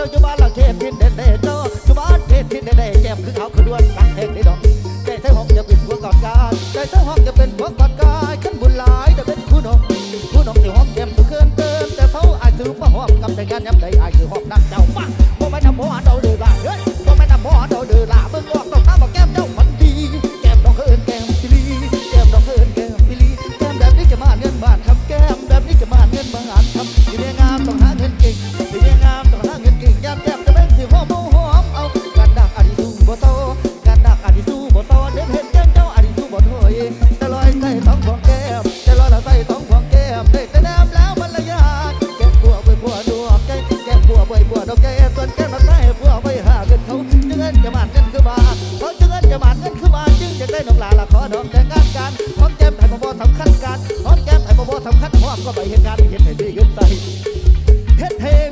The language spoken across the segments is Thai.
จ้าอยู่บ้านหลังเทพทินเด่นเด่นเจ้าอยู่บ้านเทพทินเด่นเด่นแก้มคือเขาคือด้วนรักแหงนี่ดอกใจเส่หองจะปิดหัวกอนกานใจเส่หองจะ สำคัญพร้อมก็ไปเหตุการณ์เห็นให้ดีเงินใส่เฮ็ดเฮ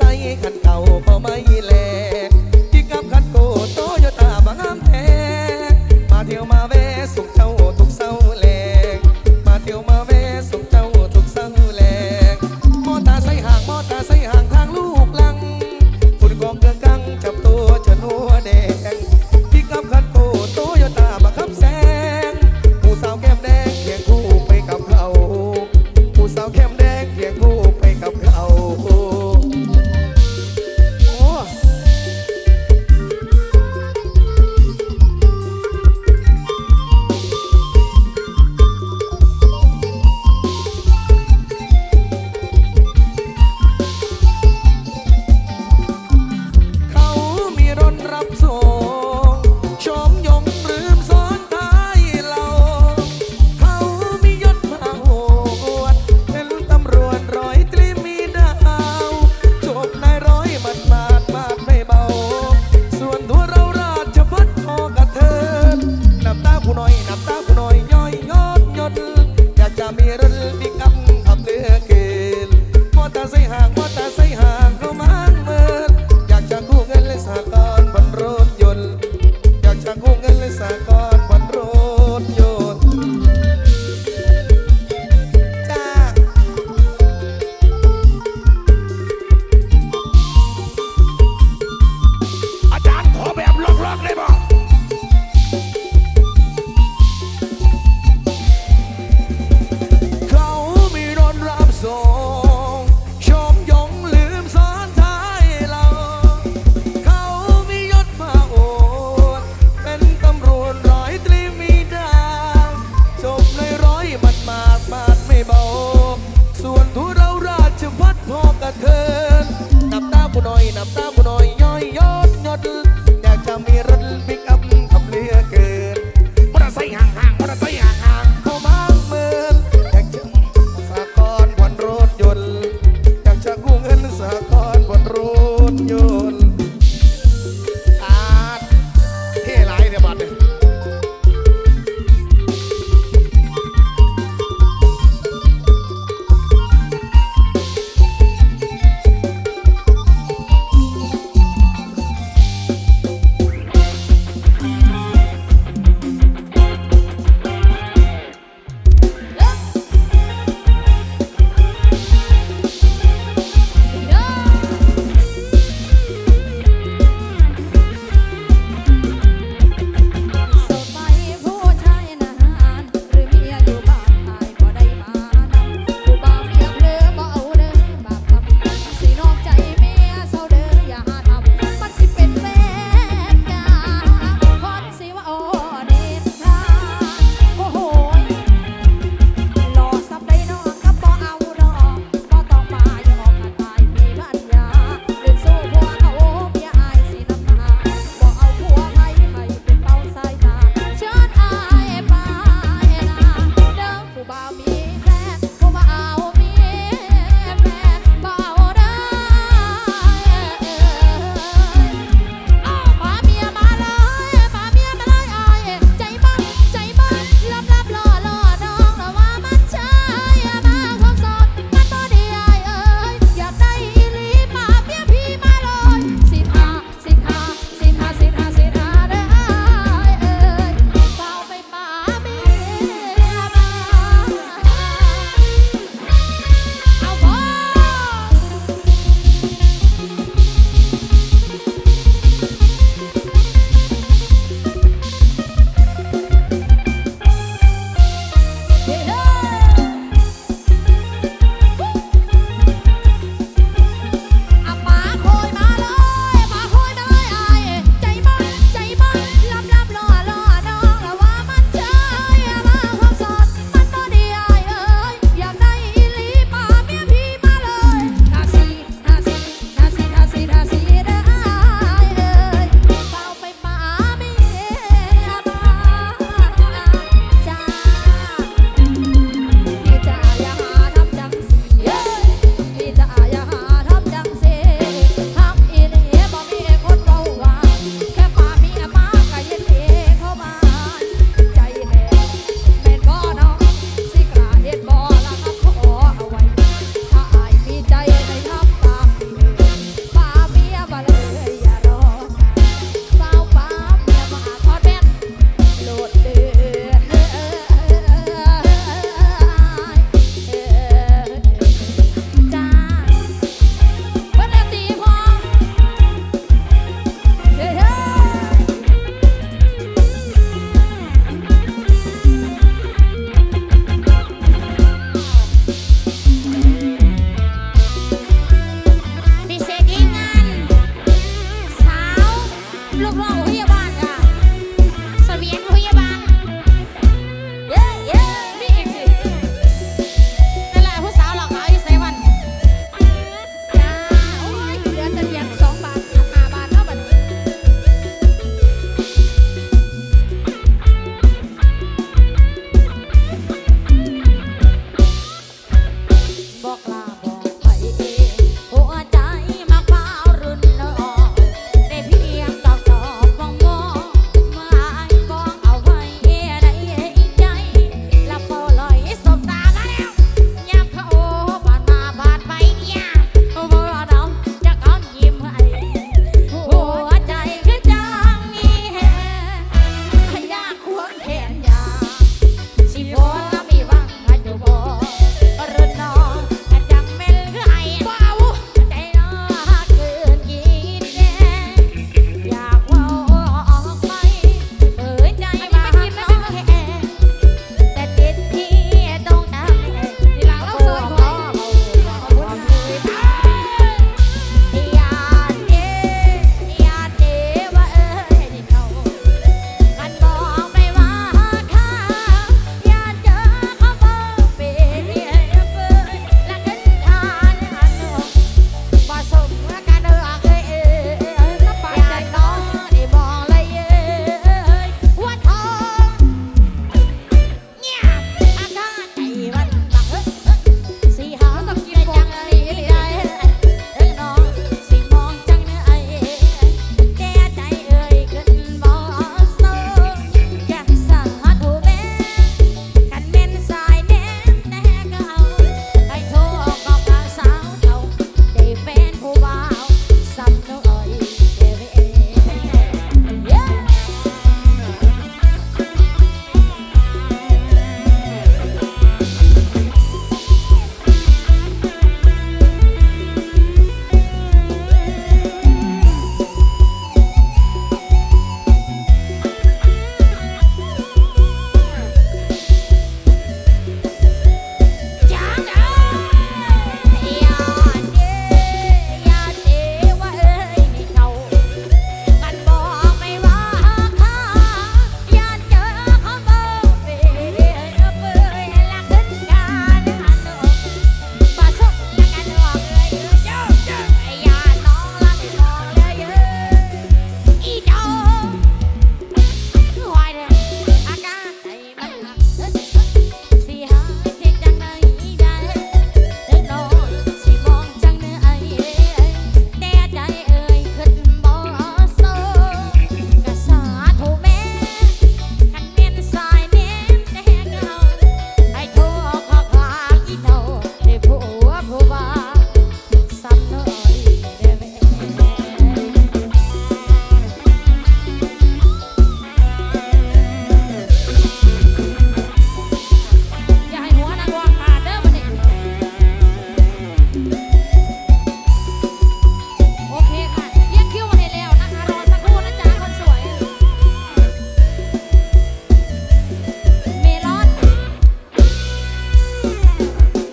ใส่ขันเข่าพอไหม